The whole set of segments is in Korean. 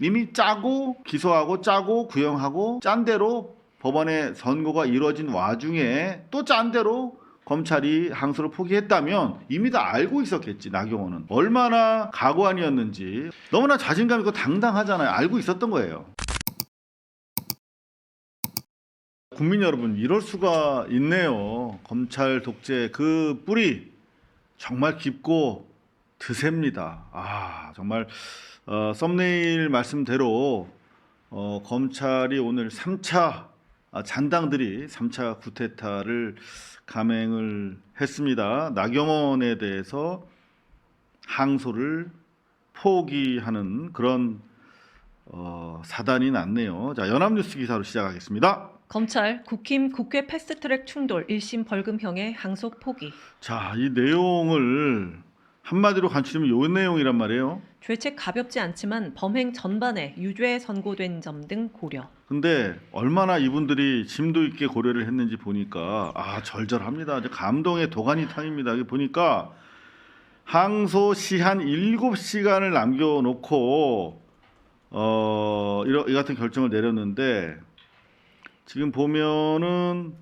이미 짜고 기소하고 짜고 구형하고 짠 대로 법원의 선고가 이루어진 와중에 또 짠 대로 검찰이 항소를 포기했다면 이미 다 알고 있었겠지 나경원은. 얼마나 각오안이었는지. 너무나 자신감 있고 당당하잖아요. 알고 있었던 거예요. 국민 여러분 이럴 수가 있네요. 검찰 독재 그 뿌리 정말 깊고 드셉니다 아 정말 어, 썸네일 말씀대로 어, 검찰이 오늘 3차 아, 잔당들이 3차 구테타를 감행을 했습니다. 나경원에 대해서 항소를 포기하는 그런 어, 사단이 났네요. 자, 연합뉴스 기사로 시작하겠습니다. 검찰 국힘 국회 패스트트랙 충돌 1심 벌금형에 항소 포기. 자, 이 내용을 한마디로 간추리면 요 내용이란 말이에요. 죄책 가볍지 않지만 범행 전반에 유죄 선고된 점 등 고려. 근데 얼마나 이분들이 심도 있게 고려를 했는지 보니까 아 절절합니다. 감동의 도가니 탕입니다. 여기 보니까 항소 시한 7시간을 남겨놓고 어 이러, 이 같은 결정을 내렸는데 지금 보면은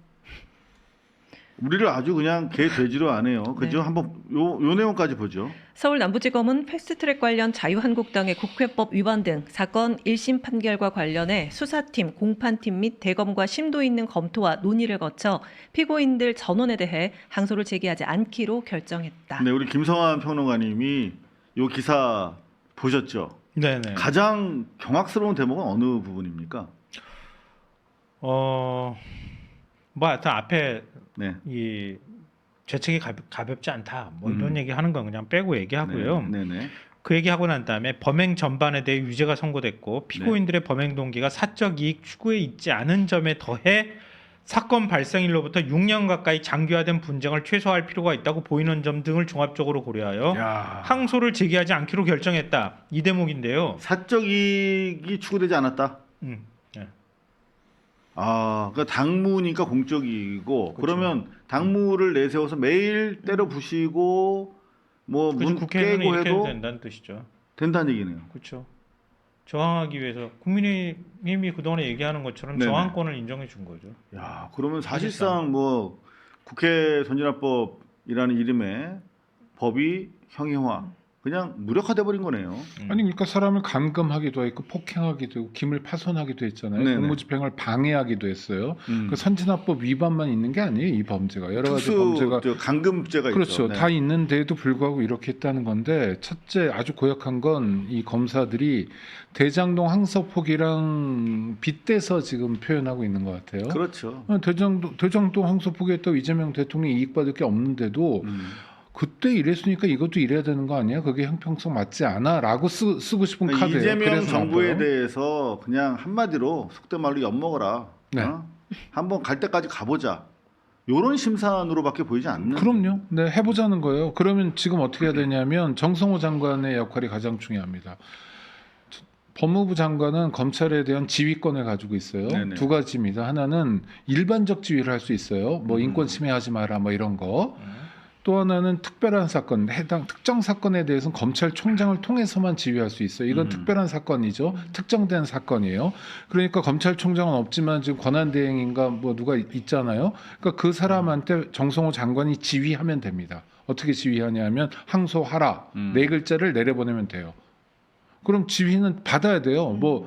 우리를 아주 그냥 개 돼지로 안 해요. 그죠? 네. 한번 요, 요 내용까지 보죠. 서울 남부지검은 패스트트랙 관련 자유한국당의 국회법 위반 등 사건 1심 판결과 관련해 수사팀, 공판팀 및 대검과 심도 있는 검토와 논의를 거쳐 피고인들 전원에 대해 항소를 제기하지 않기로 결정했다. 네, 우리 김성환 평론가님이 요 기사 보셨죠? 네 네. 가장 경악스러운 대목은 어느 부분입니까? 어, 뭐 하여튼 앞에 네. 이 죄책이 가볍, 가볍 지 않다. 뭐 이런 음. 얘기 하는 건 그냥 빼고 얘기하고요. 네, 네. 그 얘기하고 난 다음에 범행 전반에 대해 유죄가 선고됐고 피고인들의 범행 동기가 사적 이익 추구에 있지 않은 점에 더해 사건 발생일로부터 6년 가까이 장기화된 분쟁을 최소화할 필요가 있다고 보이는 점 등을 종합적으로 고려하여 야. 항소를 제기하지 않기로 결정했다. 이 대목인데요. 사적 이익이 추구되지 않았다. 음. 네. 아, 그러니까 당무니까 공적 이익이고 그렇죠. 그러면 당무를 내세워서 매일 때려 부시고 뭐 그래서 문 국회는 깨고 이렇게 해도 된다는 뜻이죠. 된다는 얘기네요. 그렇죠. 저항하기 위해서 국민의힘이 그동안에 얘기하는 것처럼 네네. 저항권을 인정해 준 거죠. 야, 그러면 사실상 뭐 국회 선진화법이라는 이름의 법이 형해화 그냥 무력화돼 버린 거네요. 음. 아니 그러니까 사람을 감금하기도 했고 폭행하기도 했고 기밀 파손하기도 했잖아요. 네네. 공무집행을 방해하기도 했어요. 음. 그 선진화법 위반만 있는 게 아니에요. 이 범죄가 여러 가지 범죄가 저 강금죄가 그렇죠. 있죠. 네. 다 있는데도 불구하고 이렇게 했다는 건데 첫째 아주 고약한 건 이 검사들이 대장동 항소폭이랑 빗대서 지금 표현하고 있는 것 같아요. 그렇죠. 어, 대장동 대장동 항소폭이했다고 이재명 대통령이 이익 받을 게 없는데도 음. 그때 이랬으니까 이것도 이래야 되는 거 아니야? 그게 형평성 맞지 않아?라고 쓰, 쓰고 싶은 그러니까 카드예요. 이재명 정부에. 대해서 그냥 한마디로 속된 말로 엿 먹어라. 네. 어? 한번 갈 때까지 가보자. 요런 심산으로밖에 보이지 않는. 그럼요. 네, 해보자는 거예요. 그러면 지금 어떻게 해야 되냐면 정성호 장관의 역할이 가장 중요합니다. 법무부 장관은 검찰에 대한 지휘권을 가지고 있어요. 네네. 두 가지입니다. 하나는 일반적 지휘를 할 수 있어요. 뭐 음. 인권 침해하지 마라, 뭐 이런 거. 음. 또 하나는 특별한 사건, 해당 특정 사건에 대해서는 검찰총장을 통해서만 지휘할 수 있어요. 이건 음. 특별한 사건이죠. 특정된 사건이에요. 그러니까 검찰총장은 없지만 지금 권한대행인가 뭐 누가 있- 있잖아요. 그러니까 그 사람한테 정성호 장관이 지휘하면 됩니다. 어떻게 지휘하냐면 항소하라 음. 네 글자를 내려보내면 돼요. 그럼 지휘는 받아야 돼요. 뭐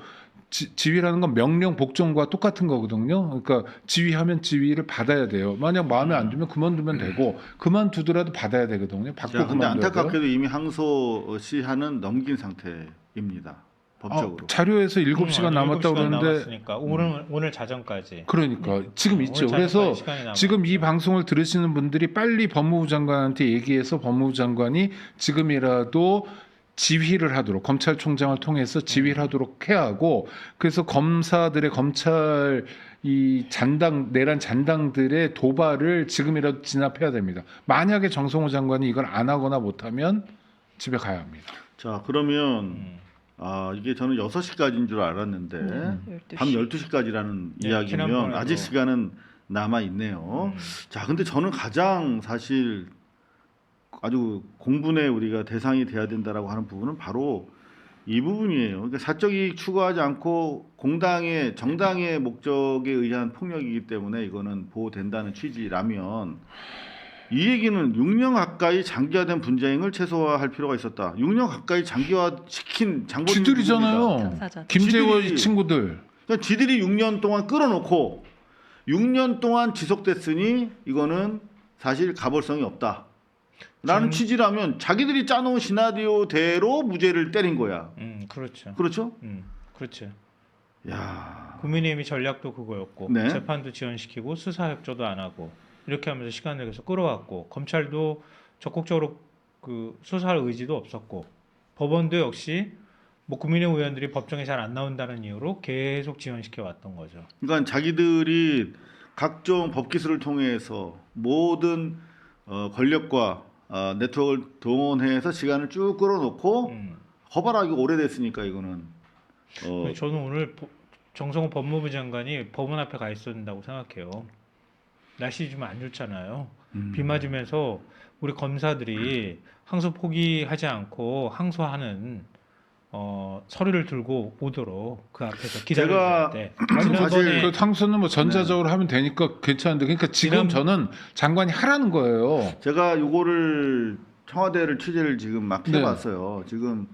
지, 지휘라는 건 명령 복종과 똑같은 거거든요. 그러니까 지휘하면 지휘를 받아야 돼요. 만약 마음에 안 들면 그만두면 되고 그만두더라도 받아야 되거든요. 받고 자, 근데 그만둬야 돼요. 안타깝게도 이미 항소 시한은 넘긴 상태입니다. 법적으로. 아, 자료에서 7시간 음, 남았다 고 7시간 그러는데 남았으니까 오늘 오늘 자정까지. 그러니까 지금 오늘 있죠. 그래서. 지금 이 방송을 들으시는 분들이 빨리 법무부 장관한테 얘기해서 법무부 장관이 지금이라도 지휘를 하도록 검찰총장을 통해서 지휘를 하도록 해야 하고 그래서 검사들의 검찰 이 잔당 내란 잔당들의 도발을 지금이라도 진압해야 됩니다. 만약에 정성호 장관이 이걸 안 하거나 못하면 집에 가야 합니다. 자, 그러면 음. 아, 이게 저는 6시까지인 줄 알았는데 음. 12시. 밤 12시까지라는 네, 이야기면 지난번에도. 아직 시간은 남아 있네요. 음. 자, 근데 저는 가장 사실 아주 공분의 우리가 대상이 돼야 된다라고 하는 부분은 바로 이 부분이에요. 그러니까 사적 이익 추구하지 않고 공당의 정당의 목적에 의한 폭력이기 때문에 이거는 보호된다는 취지라면 이 얘기는 6년 가까이 장기화된 분쟁을 최소화할 필요가 있었다. 6년 가까이 장기화 시킨 장본인 지들이잖아요. 김재원 지들이- 친구들. 그러니까 지들이 6년 동안 끌어놓고 6년 동안 지속됐으니 이거는 사실 가벌성이 없다. 라는 취지라면 자기들이 짜놓은 시나리오대로 무죄를 때린 거야. 음, 그렇죠. 그렇죠? 음, 그렇죠. 야. 국민의힘이 전략도 그거였고 네. 재판도 지연시키고 수사 협조도 안 하고 이렇게 하면서 시간을 계속 끌어왔고 검찰도 적극적으로 그 수사할 의지도 없었고 법원도 역시 뭐 국민의힘 의원들이 법정에 잘 안 나온다는 이유로 계속 지연시켜 왔던 거죠. 그러니까 자기들이 각종 법기술을 통해서 모든 어, 권력과 어, 네트워크를 동원해서 시간을 쭉 끌어놓고 음. 허발하게 오래됐으니까 이거는 어, 저는 오늘 보- 정성호 법무부 장관이 법원 앞에 가 있어야 된다고 생각해요. 날씨 좀 안 좋잖아요. 음. 비 맞으면서 우리 검사들이 항소 포기하지 않고 항소하는 어, 서류를 들고 오도록 그 앞에서 제가 기다려야 돼. 사실 그 상수는 뭐 전자적으로 하면 되니까 괜찮은데 그러니까 지금 지난- 저는 장관이 하라는 거예요. 제가 요거를 청와대를 취재를 지금 막 네. 해봤어요. 지금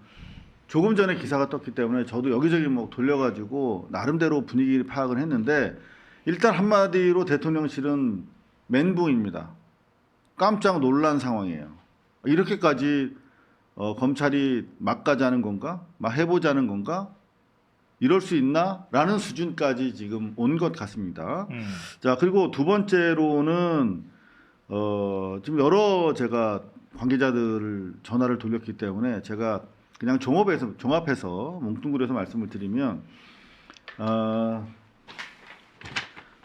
조금 전에 기사가 떴기 때문에 저도 여기저기 뭐 돌려가지고 나름대로 분위기를 파악을 했는데 일단 한마디로 대통령실은 멘붕입니다. 깜짝 놀란 상황이에요. 이렇게까지 어, 검찰이 막 가자는 건가? 막 해보자는 건가? 이럴 수 있나? 라는 수준까지 지금 온 것 같습니다. 음, 자 그리고 두 번째로는 어 지금 여러 제가 관계자들을 전화를 돌렸기 때문에 제가 그냥 종합해서 종합해서 뭉뚱그려서 말씀을 드리면 어,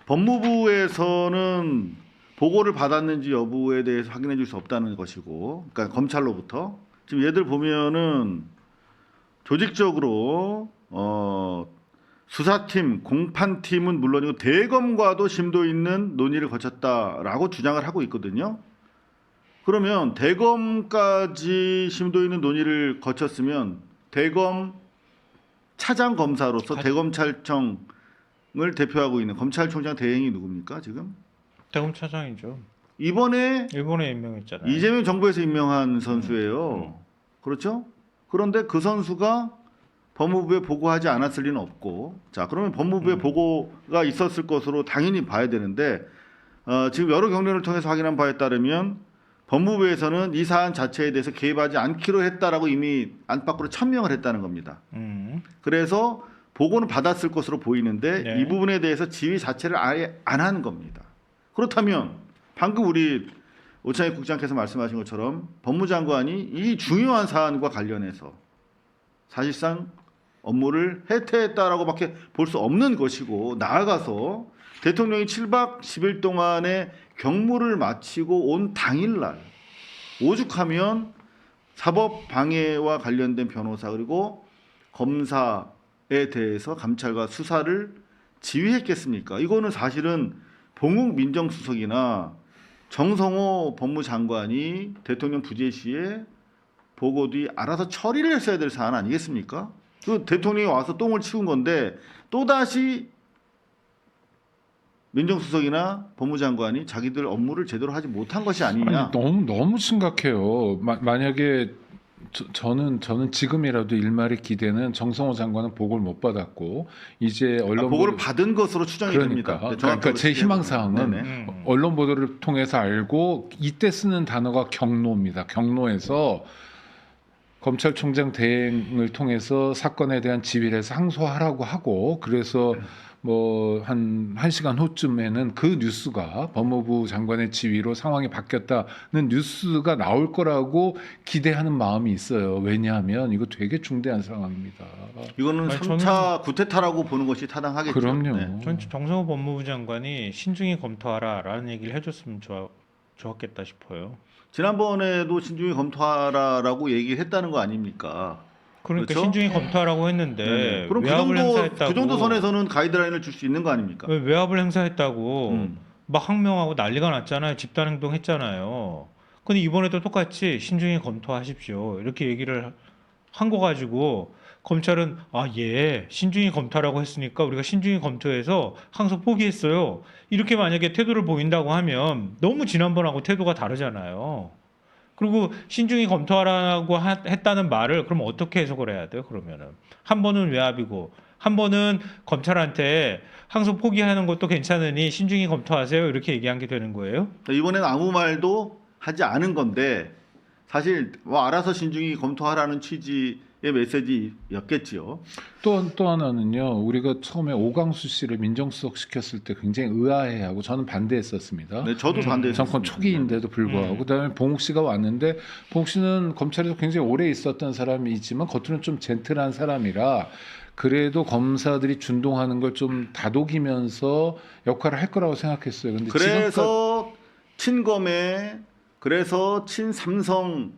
법무부에서는 보고를 받았는지 여부에 대해서 확인해 줄 수 없다는 것이고 그러니까 검찰로부터 지금 얘들 보면은 조직적으로 어 수사팀, 공판팀은 물론이고 대검과도 심도 있는 논의를 거쳤다라고 주장을 하고 있거든요. 그러면 대검까지 심도 있는 논의를 거쳤으면 대검 차장 검사로서 가- 대검찰청을 대표하고 있는 검찰총장 대행이 누굽니까 지금? 대검 차장이죠. 이번에 일본에 임명했잖아요. 이재명 정부에서 임명한 선수예요. 그렇죠? 그런데 그 선수가 법무부에 보고하지 않았을 리는 없고, 자 그러면 법무부에 음. 보고가 있었을 것으로 당연히 봐야 되는데 어, 지금 여러 경로를 통해서 확인한 바에 따르면 법무부에서는 이 사안 자체에 대해서 개입하지 않기로 했다라고 이미 안팎으로 천명을 했다는 겁니다. 음, 그래서 보고는 받았을 것으로 보이는데 네. 이 부분에 대해서 지휘 자체를 아예 안 한 겁니다. 그렇다면 방금 우리 오창희 국장께서 말씀하신 것처럼 법무장관이 이 중요한 사안과 관련해서 사실상 업무를 해태했다라고밖에 볼 수 없는 것이고 나아가서 대통령이 7박 10일 동안의 경무를 마치고 온 당일날 오죽하면 사법 방해와 관련된 변호사 그리고 검사에 대해서 감찰과 수사를 지휘했겠습니까? 이거는 사실은 봉욱 민정수석이나 정성호 법무장관이 대통령 부재 시에 보고 뒤 알아서 처리를 했어야 될 사안 아니겠습니까? 그 대통령이 와서 똥을 치운 건데 또 다시 민정수석이나 법무장관이 자기들 업무를 제대로 하지 못한 것이 아니냐? 아니, 너무 너무 심각해요. 마, 만약에 저, 는 저는 지금이라도 일말의 기대는 정성호 장관은 보고를 못 받았고 이제 언론 아, 보고를 보도- 받은 것으로 추정이 그러니까. 됩니다. 네, 그러니까 제 희망. 사항은 네네. 음. 언론 보도를 통해서 알고 이때 쓰는 단어가 경로입니다. 경로에서 검찰총장 대행을 통해서 사건에 대한 지휘를 해서 항소하라고 하고 그래서 뭐한한 시간 후쯤에는 그 뉴스가 법무부 장관의 지휘로 상황이 바뀌었다는 뉴스가 나올 거라고 기대하는 마음이 있어요. 왜냐하면 이거 되게 중대한 상황입니다. 이거는 아니, 3차 구테타라고 보는 것이 타당하겠죠. 그럼요. 네. 전 정성호 법무부 장관이 신중히 검토하라라는 얘기를 해줬으면 좋아, 좋았겠다 싶어요. 지난번에도 신중히 검토하라라고 얘기했다는 거 아닙니까? 그러니까 그렇죠? 신중히 검토하라고 했는데 네네. 그럼 그 외압을 정도 행사했다고 그 정도 선에서는 가이드라인을 줄 수 있는 거 아닙니까? 왜 외압을 행사했다고 음. 막 항명하고 난리가 났잖아요. 집단 행동했잖아요. 근데 이번에도 똑같이 신중히 검토하십시오. 이렇게 얘기를 한 거 가지고 검찰은 아, 예, 신중히 검토하라고 했으니까 우리가 신중히 검토해서 항소 포기했어요. 이렇게 만약에 태도를 보인다고 하면 너무 지난번하고 태도가 다르잖아요. 그리고 신중히 검토하라고 하- 했다는 말을 그럼 어떻게 해석을 해야 돼요? 그러면은 한 번은 외압이고 한 번은 검찰한테 항소 포기하는 것도 괜찮으니 신중히 검토하세요. 이렇게 얘기한 게 되는 거예요. 이번엔 아무 말도 하지 않은 건데 사실 뭐 알아서 신중히 검토하라는 취지의 메시지였겠지요. 또, 또 하나는요, 우리가 처음에 오강수 씨를 민정수석 시켰을 때 굉장히 의아해하고 저는 반대했었습니다. 네, 저도 음, 반대했습니다. 정권 초기인데도 불구하고 음. 그다음에 봉욱 씨가 왔는데 봉욱 씨는 검찰에서 굉장히 오래 있었던 사람이지만 겉으로는 좀 젠틀한 사람이라 그래도 검사들이 준동하는 걸 좀 다독이면서 역할을 할 거라고 생각했어요. 근데 그래서 친검에 그래서 친삼성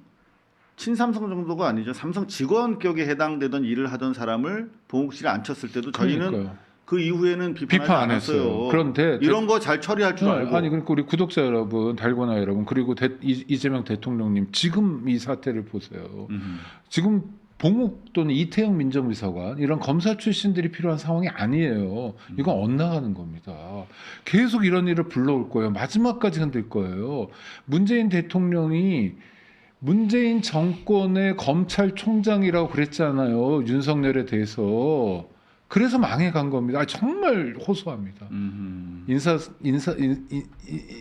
친삼성 정도가 아니죠. 삼성 직원격에 해당되던 일을 하던 사람을 씨를 앉혔을 때도 저희는 그러니까요. 그 이후에는 비판하지 비판 안 않았어요. 했어요. 그런데 이런 거 잘 처리할 줄 네, 알고 아니 그러니까 우리 구독자 여러분, 달고나 여러분, 그리고 대- 이- 이재명 대통령님 지금 이 사태를 보세요. 음. 지금 봉욱 또는 이태영 민정비서관 이런 검사 출신들이 필요한 상황이 아니에요. 이건 엇나가는 겁니다. 계속 이런 일을 불러올 거예요. 마지막까지 흔들 거예요. 문재인 대통령이 문재인 정권의 검찰총장이라고 그랬잖아요. 윤석열에 대해서. 그래서 망해간 겁니다. 아, 정말 호소합니다. 음. 인사 인사 인, 인,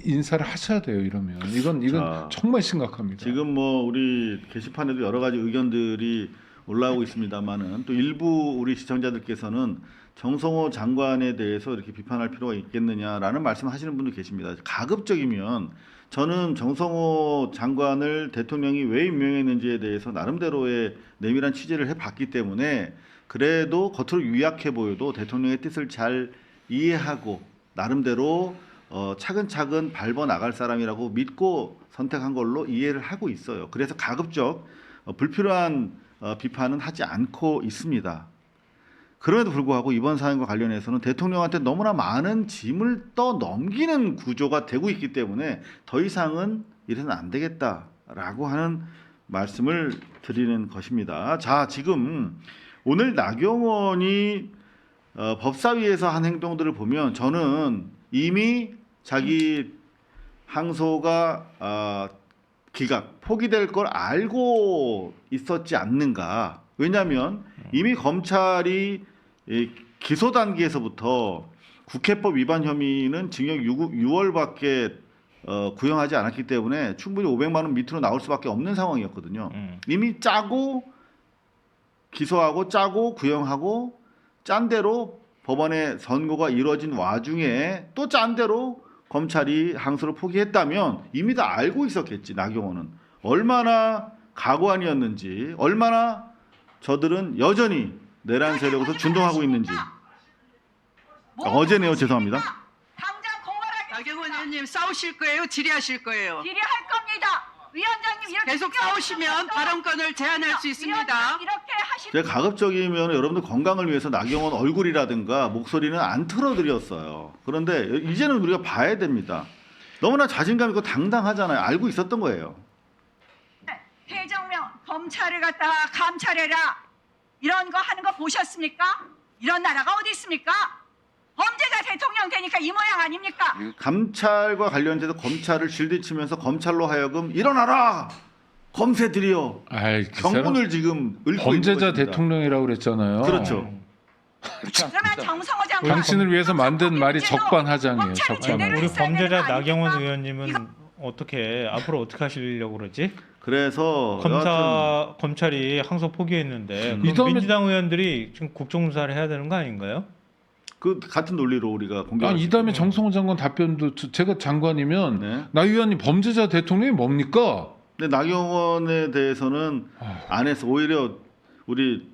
인 사를 하셔야 돼요. 이러면 이건 이건 자, 정말 심각합니다. 지금 뭐 우리 게시판에도 여러 가지 의견들이 올라오고 있습니다만은 또 일부 우리 시청자들께서는 정성호 장관에 대해서 이렇게 비판할 필요가 있겠느냐라는 말씀하시는 분도 계십니다. 가급적이면 저는 정성호 장관을 대통령이 왜 임명했는지에 대해서 나름대로의 내밀한 취재를 해봤기 때문에 그래도 겉으로 유약해 보여도 대통령의 뜻을 잘 이해하고 나름대로 어, 차근차근 밟아 나갈 사람이라고 믿고 선택한 걸로 이해를 하고 있어요. 그래서 가급적 어, 불필요한 어, 비판은 하지 않고 있습니다. 그럼에도 불구하고 이번 사안과 관련해서는 대통령한테 너무나 많은 짐을 떠 넘기는 구조가 되고 있기 때문에 더 이상은 이래서는 안 되겠다라고 하는 말씀을 드리는 것입니다. 자, 지금 오늘 나경원이 어, 법사위에서 한 행동들을 보면 저는 이미 자기 항소가 아, 기각 포기될 걸 알고 있었지 않는가? 왜냐하면 이미 검찰이 이 기소 단계에서부터 국회법 위반 혐의는 징역 6월밖에 어, 구형하지 않았기 때문에 충분히 500만 원 밑으로 나올 수밖에 없는 상황이었거든요. 음. 이미 짜고 기소하고 짜고 구형하고 짠 대로 법원의 선고가 이루어진 와중에 또 짠 대로 검찰이 항소를 포기했다면 이미 다 알고 있었겠지 나경원은 얼마나 가관이었는지 얼마나 저들은 여전히 내란 세력으로서 준동하고 있는지 아, 어제네요 죄송합니다 당장 고발하겠습니다. 나경원 의원님 싸우실 거예요? 질의하실 거예요? 질의할 겁니다. 위원장님 이렇게 계속 싸우시면 발언권을 제한할 수 있습니다. 위원장 이렇게 제가 가급적이면 여러분들 건강을 위해서 나경원 얼굴이라든가 목소리는 안 틀어드렸어요. 그런데 이제는 우리가 봐야 됩니다. 너무나 자신감 있고 당당하잖아요. 알고 있었던 거예요. 검찰을 갖다가 감찰해라 이런 거 하는 거 보셨습니까? 이런 나라가 어디 있습니까? 범죄자 대통령 되니까 이 모양 아닙니까? 감찰과 관련돼서 검찰을 질대치면서 검찰로 하여금 일어나라 검새들이여 아이, 그 경문을 지금 범죄자 있는. 대통령이라고 그랬잖아요. 그렇죠. 그러면 정성호 장관 당신을 위해서 만든 말이 적반하장이에요. 검찰이 적반하장. 우리 했어야 되는 범죄자 거 나경원 아닙니까? 의원님은 어떻게 앞으로 어떻게 하시려고 그러지? 그래서 여하튼 검사 검찰이 항소 포기했는데 음. 그럼 이 다음에- 민주당 의원들이 지금 국정조사를 해야 되는 거 아닌가요? 그 같은 논리로 우리가 공격. 아, 이 다음에 정성호 장관 답변도 저- 제가 장관이면 네. 나 의원님 범죄자 대통령이 뭡니까? 근데 나경원에 대해서는 아. 안 해서 오히려 우리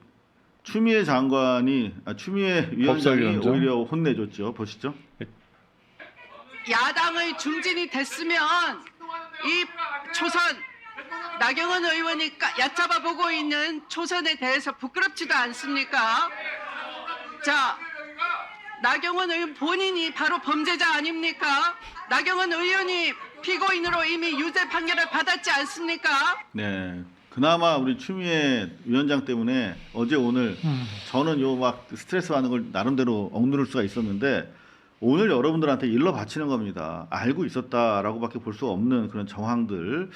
추미애 장관이 아, 추미애 위원장이 법사위원장? 오히려 혼내줬죠. 보시죠. 야당의 중진이 됐으면 이 초선 나경원 의원이 까- 얕잡아 보고 있는 초선에 대해서 부끄럽지도 않습니까? 자, 나경원 의원 본인이 바로 범죄자 아닙니까? 나경원 의원이 피고인으로 이미 유죄 판결을 받았지 않습니까? 네. 그나마 우리 추미애 위원장 때문에 어제 오늘 음. 저는 요 막 스트레스 받는 걸 나름대로 억누를 수가 있었는데 오늘 여러분들한테 일러 바치는 겁니다. 알고 있었다라고밖에 볼 수 없는 그런 정황들.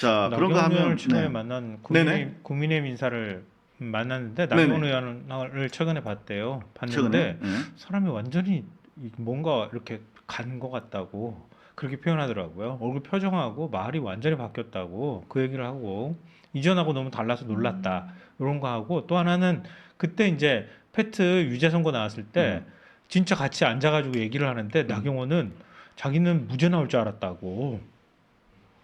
자 그런 거 나경원 하면 최근에 네. 만난. 국민의, 국민의힘 인사를 만났는데. 나경원 의원을 최근에 봤대요. 봤는데 최근에 네. 사람이 완전히 이- 뭔가 이렇게 간 것 같다고 그렇게 표현하더라고요. 얼굴 표정하고 말이 완전히 바뀌었다고 그 얘기를 하고 이전하고 너무 달라서 놀랐다 이런 거 하고 또 하나는 그때 이제 페트 유죄 선고 나왔을 때 음. 진짜 같이 앉아가지고 얘기를 하는데 나경원은 자기는 무죄 나올 줄 알았다고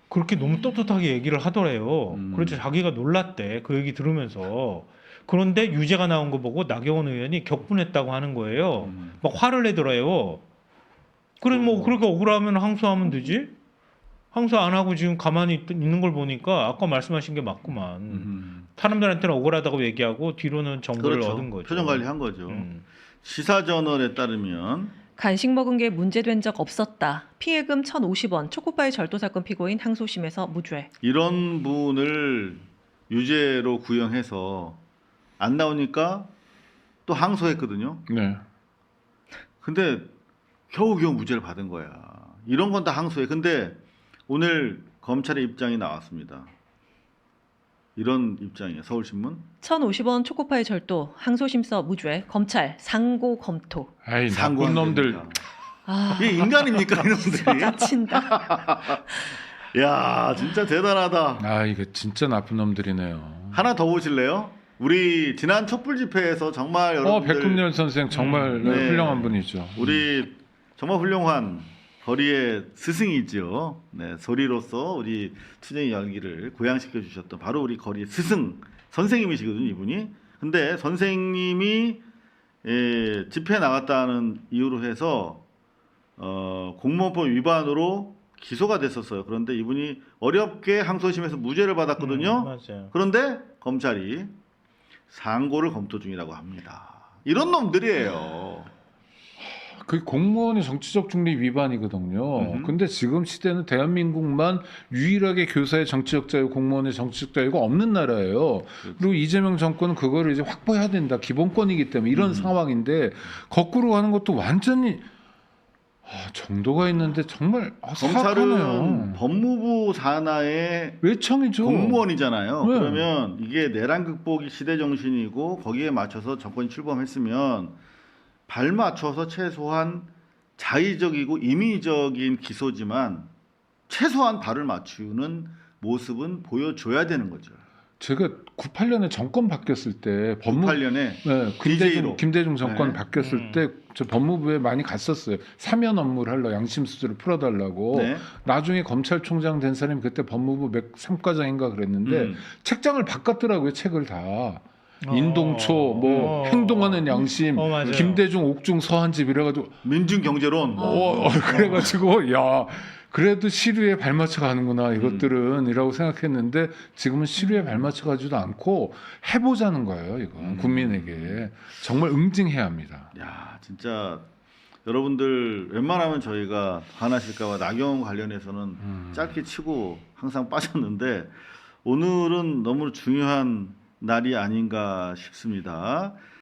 그렇게 너무 떳떳하게 얘기를 하더래요. 음. 그래서 자기가 놀랐대 그 얘기 들으면서 그런데 유죄가 나온 거 보고 나경원 의원이 격분했다고 하는 거예요. 음. 막 화를 내더래요. 그래 뭐 그렇게 억울하면 항소하면 되지? 항소 안 하고 지금 가만히 있, 있는 걸 보니까 아까 말씀하신 게 맞구만. 음. 사람들한테는 억울하다고 얘기하고 뒤로는 정보를 그렇죠. 얻은 거죠. 표정 관리한 거죠. 음. 시사저널에 따르면 간식 먹은 게 문제된 적 없었다. 피해금 1,050원. 초코파이 절도 사건 피고인 항소심에서 무죄. 이런 분을 유죄로 구형해서 안 나오니까 또 항소했거든요. 네. 근데 겨우겨우 무죄를 받은 거야. 이런 건 다 항소해. 근데 오늘 검찰의 입장이 나왔습니다. 이런 입장이에요. 서울신문. 1,050원 초코파이 절도. 항소심서 무죄. 검찰 상고 검토. 아이 나쁜 놈들. 아, 이게 인간입니까 이놈들이? 짜친다. 야 진짜 대단하다. 아 이거 진짜 나쁜 놈들이네요. 하나 더 보실래요? 우리 지난 촛불 집회에서 정말 어 여러분들 백금년 선생 정말 음, 네. 훌륭한 분이죠. 우리 정말 훌륭한 거리의 스승이죠. 네, 소리로서 우리 투쟁의 열기를 고양시켜 주셨던 바로 우리 거리의 스승 선생님이시거든요, 이분이. 근데 선생님이 예, 집회 나갔다는 이유로 해서 어, 공무원법 위반으로 기소가 됐었어요. 그런데 이분이 어렵게 항소심에서 무죄를 받았거든요. 음. 그런데 검찰이 상고를 검토 중이라고 합니다. 이런 놈들이에요. 그 공무원의 정치적 중립 위반이거든요. 음흠. 근데 지금 시대는 대한민국만 유일하게 교사의 정치적 자유, 공무원의 정치적 자유가 없는 나라예요. 그리고 이재명 정권은 그거를 이제 확보해야 된다. 기본권이기 때문에 이런 음. 상황인데 거꾸로 가는 것도 완전히 아, 정도가 있는데 정말 아, 검찰은 사악하네요. 법무부 산하의 외청이죠. 공무원이잖아요. 네. 그러면 이게 내란 극복이 시대 정신이고 거기에 맞춰서 정권이 출범했으면 발 맞춰서 최소한 자의적이고 임의적인 기소지만 최소한 발을 맞추는 모습은 보여줘야 되는 거죠. 제가 98년에 정권 바뀌었을 때 법무 98년에 네. 김대중, 김대중 정권 네. 바뀌었을 음. 때저 법무부에 많이 갔었어요. 사면 업무를 하려 양심 수수를 풀어달라고. 네. 나중에 검찰총장 된 사람이 그때 법무부 맥 3과장인가 그랬는데 음. 책장을 바꿨더라고요 책을 다. 어. 인동초 뭐 어. 행동하는 양심 어, 맞아요. 김대중 옥중 서한집 이래가지고 민중 경제론 어. 어, 어, 그래가지고 야 그래도 시류에 발맞춰 가는구나 이것들은 이라고 생각했는데 지금은 시류에 발맞춰 가지도 않고 해보자는 거예요 이건 음. 국민에게 정말 응징해야 합니다. 야 진짜 여러분들 웬만하면 저희가 화나실까봐 나경 관련해서는 음. 짧게 치고 항상 빠졌는데 오늘은 너무 중요한 날이 아닌가 싶습니다.